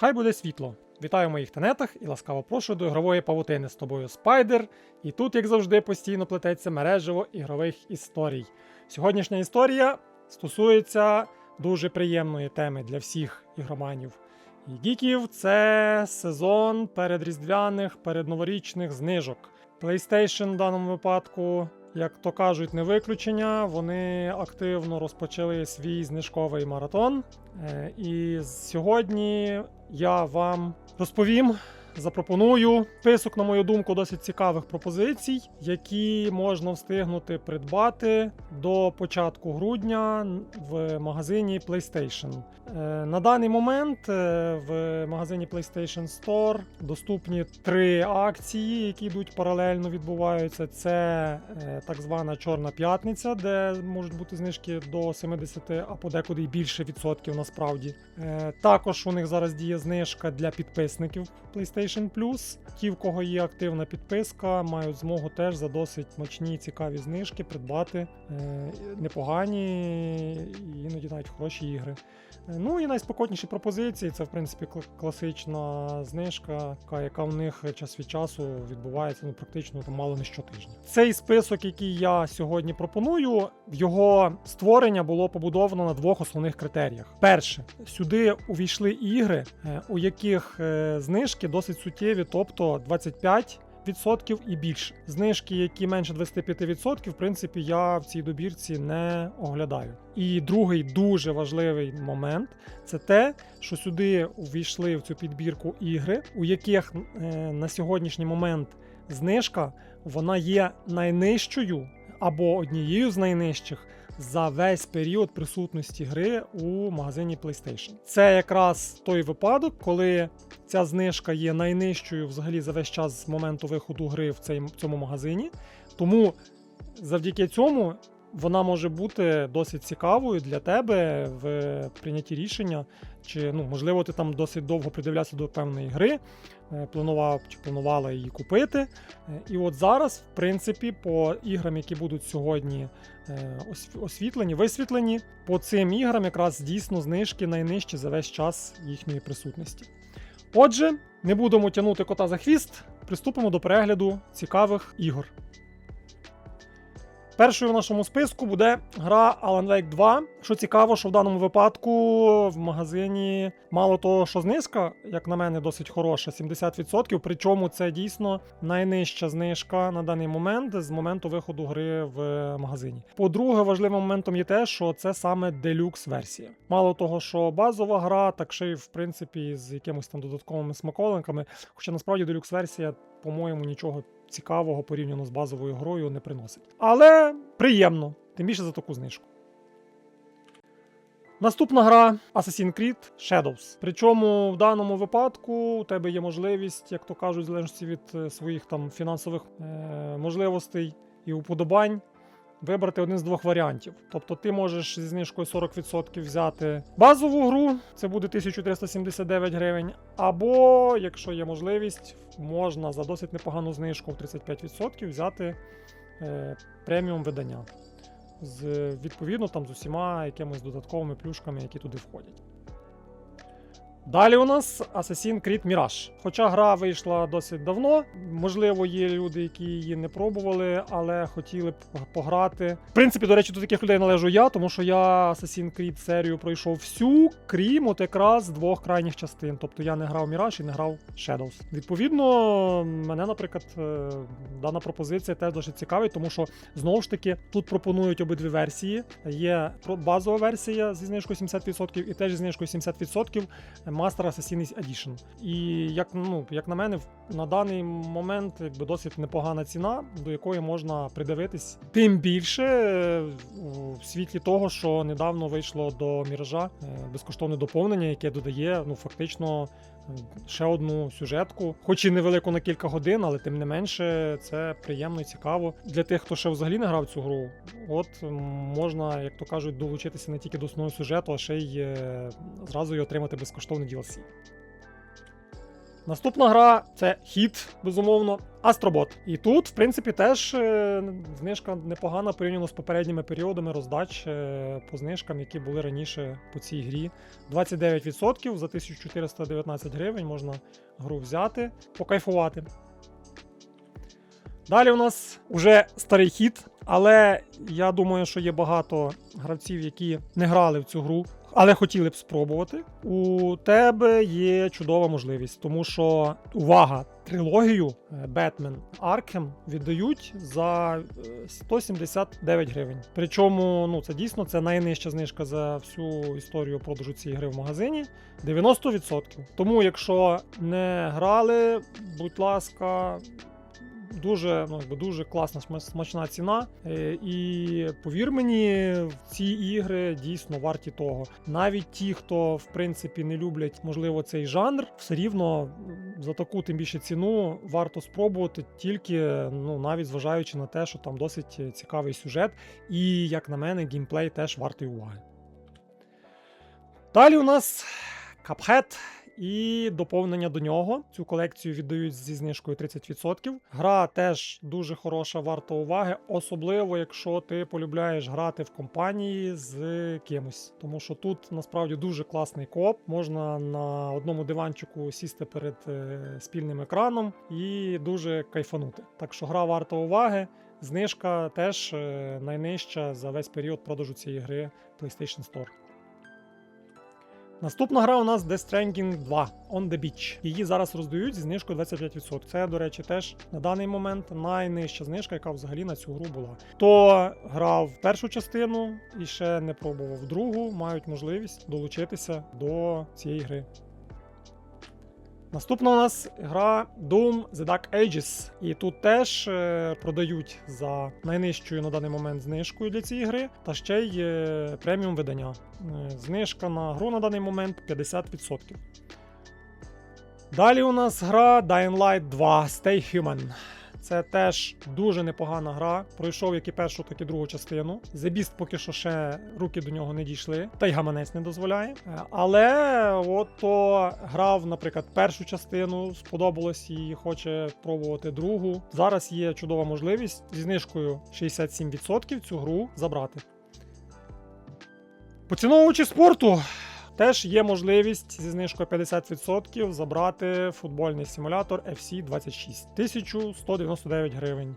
Хай буде світло. Вітаю в моїх тенетах і ласкаво прошу до ігрової павутини з тобою Спайдер. І тут, як завжди, постійно плететься мережево ігрових історій. Сьогоднішня історія стосується дуже приємної теми для всіх ігроманів і гіків. Це сезон передріздвяних, передноворічних знижок. PlayStation в даному випадку, як то кажуть, не виключення. Вони активно розпочали свій знижковий маратон. Е, І сьогодні я вам розповім. Запропоную список, на мою думку, досить цікавих пропозицій, які можна встигнути придбати до початку грудня в магазині PlayStation. Е, На даний момент е, в магазині PlayStation Store доступні три акції, які йдуть паралельно відбуваються. Це е, так звана Чорна п'ятниця, де можуть бути знижки до 70, а подекуди й більше відсотків насправді. Також у них зараз діє знижка для підписників PlayStation Plus. Ті, в кого є активна підписка, мають змогу теж за досить смачні і цікаві знижки придбати е, непогані і іноді навіть хороші ігри. Е, Ну і найспокійніші пропозиції це, в принципі, класична знижка, яка- яка в них час від часу відбувається ну, практично там, мало не щотижня. Цей список, який я сьогодні пропоную, його створення було побудовано на двох основних критеріях. Перше, сюди увійшли ігри, е, у яких е, знижки досить суттєві, тобто 25 відсотків і більше. Знижки, які менше 25%, в принципі, я в цій добірці не оглядаю. І другий дуже важливий момент це те, що сюди увійшли в цю підбірку ігри, у яких е, на сьогоднішній момент знижка вона є найнижчою або однією з найнижчих за весь період присутності гри у магазині PlayStation. Це якраз той випадок, коли ця знижка є найнижчою взагалі за весь час з моменту виходу гри в цьому магазині. Тому завдяки цьому вона може бути досить цікавою для тебе в прийнятті рішення. Чи ну, можливо, ти там досить довго придивлявся до певної гри, е, планував чи планувала її купити. Е, І от зараз, в принципі, по іграм, які будуть сьогодні е, осв- освітлені, висвітлені, по цим іграм якраз дійсно знижки найнижчі за весь час їхньої присутності. Отже, не будемо тягнути кота за хвіст, приступимо до перегляду цікавих ігор. Першою в нашому списку буде гра Alan Wake 2. Що цікаво, що в даному випадку в магазині мало того, що знижка, як на мене, досить хороша, 70%. Причому це дійсно найнижча знижка на даний момент з моменту виходу гри в магазині. По-друге, важливим моментом є те, що це саме делюкс версія. Мало того, що базова гра, так ще й в принципі з якимось там додатковими смаколинками. Хоча насправді делюкс версія, по-моєму, нічого цікавого порівняно з базовою грою не приносить. Але приємно, тим більше за таку знижку. Наступна гра Assassin's Creed Shadows. Причому в даному випадку у тебе є можливість, як то кажуть, залежності від е, своїх там фінансових е- можливостей і уподобань. Вибрати один з двох варіантів. Тобто ти можеш зі знижкою 40% взяти базову гру, це буде 1379 гривень. Або, якщо є можливість, можна за досить непогану знижку в 35% взяти е, преміум видання. З, відповідно, там з усіма якимись додатковими плюшками, які туди входять. Далі у нас Assassin's Creed Mirage. Хоча гра вийшла досить давно, можливо, є люди, які її не пробували, але хотіли б пограти. В принципі, до речі, до таких людей належу я, тому що я Assassin's Creed серію пройшов всю, крім от якраз двох крайніх частин. Тобто я не грав Mirage і не грав Shadows. Відповідно, мене, наприклад, е, дана пропозиція теж досить цікавить, тому що знову ж таки тут пропонують обидві версії. Є базова версія зі знижкою 70% і теж зі знижкою 70% Master Assassin's Edition. І як, ну, як на мене, в- на даний момент якби досить непогана ціна, до якої можна придивитись. Тим більше в у світлі того, що недавно вийшло до Міража е, безкоштовне доповнення, яке додає ну, фактично е, ще одну сюжетку, хоч і невелику на кілька годин, але тим не менше це приємно і цікаво. Для тих, хто ще взагалі не грав цю гру, от можна, як то кажуть, долучитися не тільки до основного сюжету, а ще й е, зразу й отримати безкоштовний DLC. Наступна гра це хіт, безумовно, Астробот. І тут, в принципі, теж е, знижка непогана порівняно з попередніми періодами роздач е, по знижкам, які були раніше по цій грі. 29% за 1419 гривень можна гру взяти, покайфувати. Далі у нас вже старий хіт, але я думаю, що є багато гравців, які не грали в цю гру, але хотіли б спробувати. У тебе є чудова можливість, тому що увага! Трилогію е, Batman Arkham віддають за е, 179 гривень. Причому ну це дійсно це найнижча знижка за всю історію продажу цієї гри в магазині 90%. Тому, якщо не грали, будь ласка, дуже, ну, якби дуже класна смачна ціна. Е, І повір мені, ці ігри дійсно варті того. Навіть ті, хто в принципі не люблять, можливо, цей жанр, все рівно за таку тим більше ціну варто спробувати, тільки ну навіть зважаючи на те, що там досить цікавий сюжет, і як на мене, геймплей теж вартий уваги. Далі у нас Cuphead і доповнення до нього. Цю колекцію віддають зі знижкою 30%. Гра теж дуже хороша, варта уваги, особливо якщо ти полюбляєш грати в компанії з кимось. Тому що тут насправді дуже класний кооп. Можна на одному диванчику сісти перед е, спільним екраном і дуже кайфанути. Так що гра варта уваги. Знижка теж е, найнижча за весь період продажу цієї гри PlayStation Store. Наступна гра у нас Death Stranding 2 On the Beach. Її зараз роздають зі знижкою 25%. Це, до речі, теж на даний момент найнижча знижка, яка взагалі на цю гру була. Хто грав першу частину і ще не пробував другу, мають можливість долучитися до цієї гри. Наступна у нас гра Doom The Dark Ages. І тут теж е, продають за найнижчою на даний момент знижкою для цієї гри, та ще й е, преміум видання. Е, знижка на гру на даний момент 50%. Далі у нас гра Dying Light 2 Stay Human. Це теж дуже непогана гра. Пройшов як і першу, так і другу частину. Beast поки що ще руки до нього не дійшли, та й гаманець не дозволяє. Е, Але от то грав, наприклад, першу частину, сподобалось і хоче пробувати другу. Зараз є чудова можливість зі знижкою 67% цю гру забрати. Поціновувачі спорту. Теж є можливість зі знижкою 50% забрати футбольний симулятор FC 26 1199 гривень.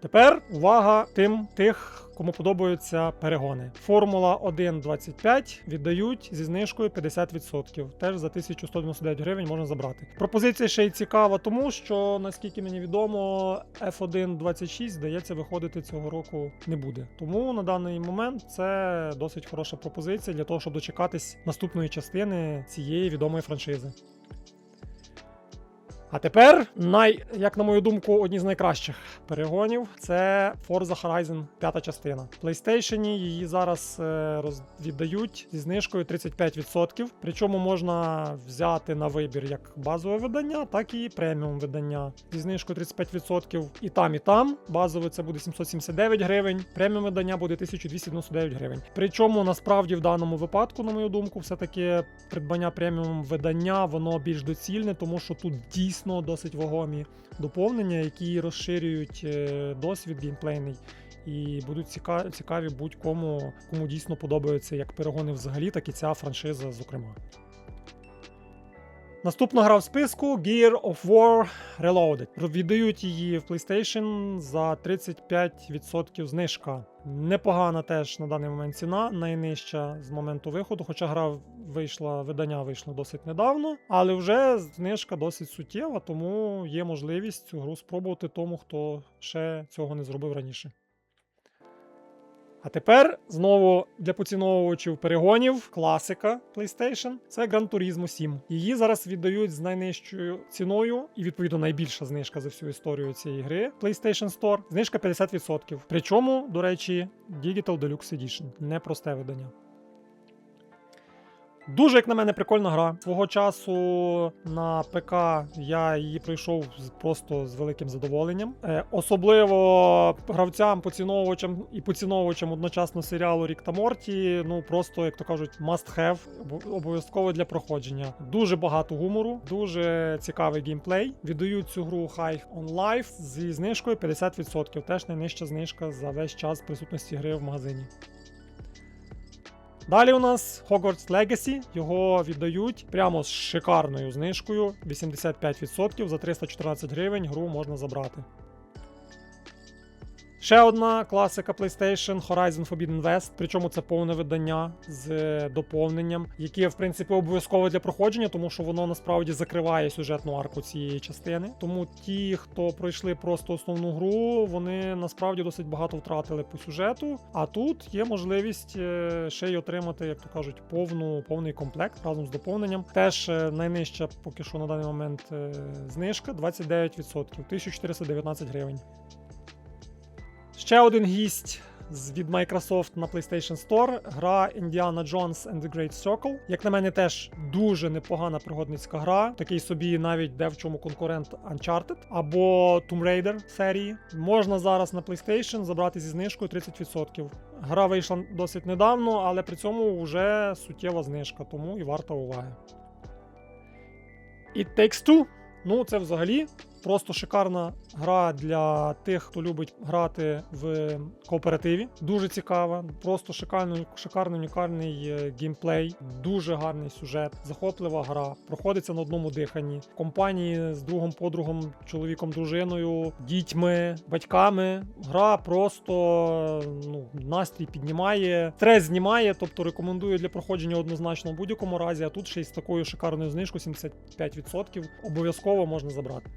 Тепер увага тим тих, кому подобаються перегони. Формула 1.25 віддають зі знижкою 50%. Теж за 1199 гривень можна забрати. Пропозиція ще й цікава, тому що, наскільки мені відомо, F1.26, здається, виходити цього року не буде. Тому на даний момент це досить хороша пропозиція для того, щоб дочекатись наступної частини цієї відомої франшизи. А тепер, най, як на мою думку, одні з найкращих перегонів це Forza Horizon 5 частина. В PlayStation її зараз е, роз... віддають зі знижкою 35%. Причому можна взяти на вибір як базове видання, так і преміум видання. Зі знижкою 35% і там, і там. Базове це буде 779 гривень, преміум видання буде 1299 гривень. Причому насправді в даному випадку, на мою думку, все-таки придбання преміум видання воно більш доцільне, тому що тут дійсно досить вагомі доповнення, які розширюють е, досвід геймплейний. І будуть цікаві цікаві будь-кому, кому дійсно подобаються як перегони взагалі, так і ця франшиза, зокрема. Наступна гра в списку Gear of War Reloaded. Віддають її в PlayStation за 35% знижка. Непогана теж на даний момент ціна, найнижча з моменту виходу. Хоча гра вийшла, видання вийшло досить недавно, але вже знижка досить суттєва, тому є можливість цю гру спробувати тому, хто ще цього не зробив раніше. А тепер знову для поціновувачів перегонів класика PlayStation це Gran Turismo 7. Її зараз віддають з найнижчою ціною, і відповідно найбільша знижка за всю історію цієї гри PlayStation Store. Знижка 50%. Причому, до речі, Digital Deluxe Edition, непросте видання. Дуже, як на мене, прикольна гра. Свого часу на ПК я її пройшов просто з великим задоволенням. Е, особливо гравцям, поціновувачам і поціновувачам одночасно серіалу Рік та Морті. Ну просто, як то кажуть, must have, обов'язково для проходження. Дуже багато гумору, дуже цікавий геймплей. Віддають цю гру High on Life зі знижкою 50%. Теж найнижча знижка за весь час присутності гри в магазині. Далі у нас Hogwarts Legacy. Його віддають прямо з шикарною знижкою 85% за 314 гривень. Гру можна забрати. Ще одна класика PlayStation Horizon Forbidden West, причому це повне видання з е, доповненням, яке в принципі обов'язково для проходження, тому що воно насправді закриває сюжетну арку цієї частини. Тому ті, хто пройшли просто основну гру, вони насправді досить багато втратили по сюжету. А тут є можливість е, ще й отримати, як то кажуть, повну повний комплект разом з доповненням. Теж е, найнижча поки що на даний момент знижка 29%, 1419 гривень. Ще один гість від Microsoft на PlayStation Store. Гра Indiana Jones and the Great Circle. Як на мене, теж дуже непогана пригодницька гра. Такий собі навіть де в чому конкурент Uncharted або Tomb Raider серії. Можна зараз на PlayStation забрати зі знижкою 30%. Гра вийшла досить недавно, але при цьому вже суттєва знижка, тому і варта уваги. It Takes Two. Ну, це взагалі просто шикарна гра для тих, хто любить грати в кооперативі. Дуже цікава, просто шикарний, шикарний унікальний е, геймплей, дуже гарний сюжет, захоплива гра. Проходиться на одному диханні. В компанії з другом, подругом, чоловіком, дружиною, дітьми, батьками. Гра просто ну, настрій піднімає, стрес знімає, тобто рекомендую для проходження однозначно в будь-якому разі. А тут ще й з такою шикарною знижкою 75% обов'язково можна забрати.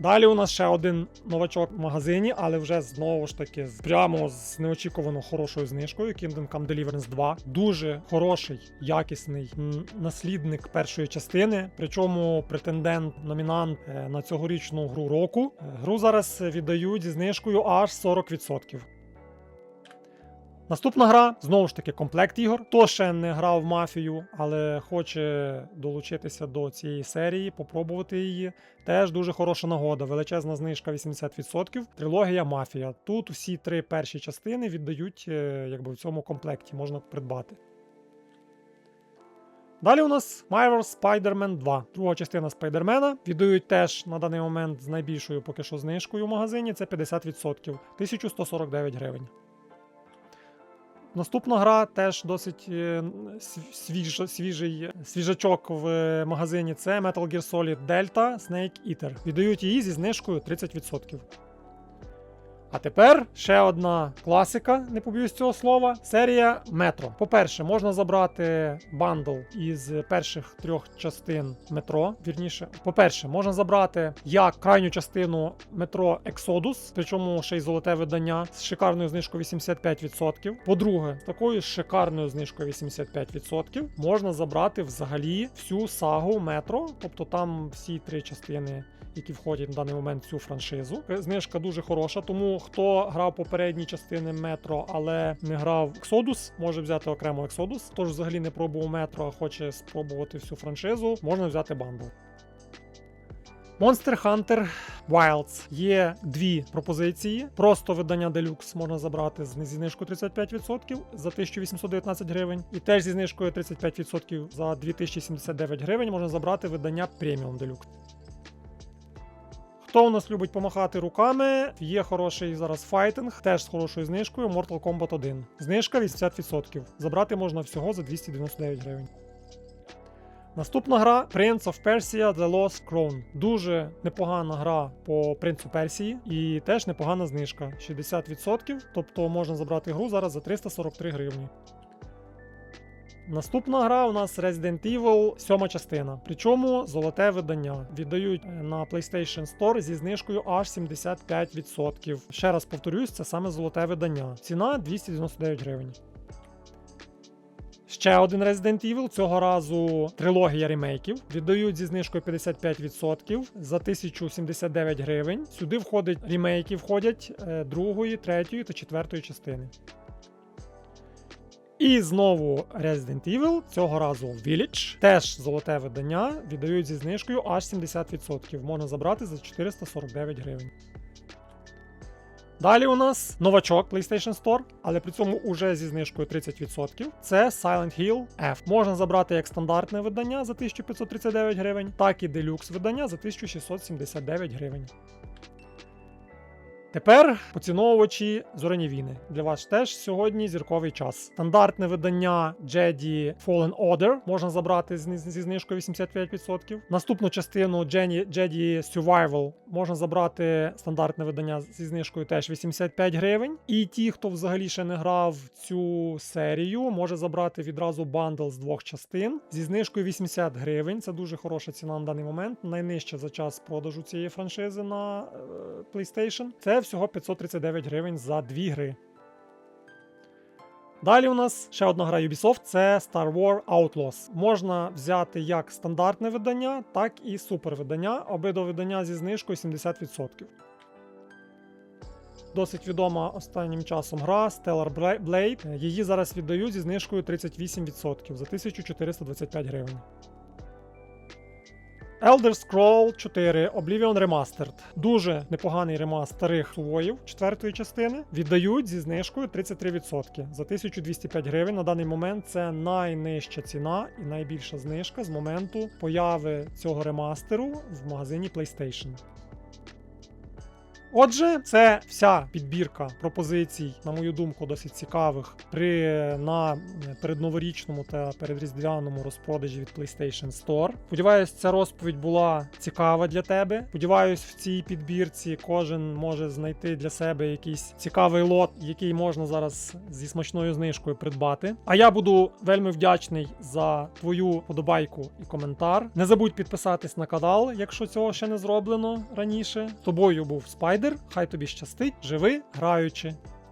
Далі у нас ще один новачок в магазині, але вже знову ж таки прямо з неочікувано хорошою знижкою. Kingdom Come Deliverance 2. Дуже хороший, якісний наслідник першої частини. Причому претендент, номінант е, на цьогорічну гру року. Е, Гру зараз віддають зі знижкою аж 40%. Наступна гра знову ж таки комплект ігор. Хто ще не грав в мафію, але хоче долучитися до цієї серії, попробувати її. Теж дуже хороша нагода. Величезна знижка 80%. Трилогія Мафія. Тут всі три перші частини віддають е, якби в цьому комплекті, можна придбати. Далі у нас Marvel Spider-Man 2. Друга частина Спайдермена. Віддають теж на даний момент з найбільшою поки що знижкою в магазині. Це 50%. 1149 гривень. Наступна гра теж досить е, свіж, свіжий свіжачок в е, магазині. Це Metal Gear Solid Delta Snake Eater. Віддають її зі знижкою 30%. А тепер ще одна класика, не побоюсь цього слова. Серія Метро. По-перше, можна забрати бандл із перших трьох частин метро. Вірніше, по-перше, можна забрати як крайню частину метро Exodus, причому ще й золоте видання з шикарною знижкою 85%. По-друге, такою шикарною знижкою 85% можна забрати взагалі всю сагу метро, тобто там всі три частини які входять на даний момент в цю франшизу. Е, Знижка дуже хороша, тому хто грав попередні частини метро, але не грав Exodus, може взяти окремо Exodus. Тож взагалі не пробував метро, а хоче спробувати всю франшизу, можна взяти бандл. Monster Hunter Wilds є дві пропозиції. Просто видання Deluxe можна забрати зі знижкою 35% за 1819 гривень. І теж зі знижкою 35% за 2079 гривень можна забрати видання Premium Deluxe. Хто у нас любить помахати руками? Є хороший зараз файтинг, теж з хорошою знижкою Mortal Kombat 1. Знижка 80%. Забрати можна всього за 299 гривень. Наступна гра Prince of Persia The Lost Crown. Дуже непогана гра по принцу Персії і теж непогана знижка 60%. Тобто можна забрати гру зараз за 343 гривні. Наступна гра у нас Resident Evil, сьома частина. Причому золоте видання віддають е, на PlayStation Store зі знижкою аж 75%. Ще раз повторюсь, це саме золоте видання. Ціна 299 гривень. Ще один Resident Evil, цього разу трилогія ремейків. Віддають зі знижкою 55% за 1079 гривень. Сюди входить ремейки, входять е, другої, третьої та четвертої частини. І знову Resident Evil, цього разу Village. Теж золоте видання віддають зі знижкою аж 70%. Можна забрати за 449 гривень. Далі у нас новачок PlayStation Store, але при цьому уже зі знижкою 30%. Це Silent Hill F. Можна забрати як стандартне видання за 1539 гривень, так і делюкс видання за 1679 гривень. Тепер поціновувачі зоряні війни. Для вас теж сьогодні зірковий час. Стандартне видання Jedi Fallen Order можна забрати зі знижкою 85%. Наступну частину Jedi, Survival можна забрати стандартне видання зі знижкою теж 85 гривень. І ті, хто взагалі ще не грав цю серію, може забрати відразу бандл з двох частин зі знижкою 80 гривень. Це дуже хороша ціна на даний момент. Найнижча за час продажу цієї франшизи на е, PlayStation. Це всього 539 гривень за дві гри. Далі у нас ще одна гра Ubisoft це Star Wars Outlaws. Можна взяти як стандартне видання, так і супервидання. Обидва видання зі знижкою 70%. Досить відома останнім часом гра Stellar Blade. Її зараз віддають зі знижкою 38% за 1425 гривень. Elder Scroll 4 Oblivion Remastered. Дуже непоганий ремастер старих сувоїв четвертої частини. Віддають зі знижкою 33% за 1205 гривень. На даний момент це найнижча ціна і найбільша знижка з моменту появи цього ремастеру в магазині PlayStation. Отже, це вся підбірка пропозицій, на мою думку, досить цікавих при на передноворічному та передріздвяному розпродажі від PlayStation Store. Сподіваюсь, ця розповідь була цікава для тебе. Сподіваюсь, в цій підбірці кожен може знайти для себе якийсь цікавий лот, який можна зараз зі смачною знижкою придбати. А я буду вельми вдячний за твою подобайку і коментар. Не забудь підписатись на канал, якщо цього ще не зроблено раніше. Тобою був Спайдер. Хай тобі щастить, живи, граючи.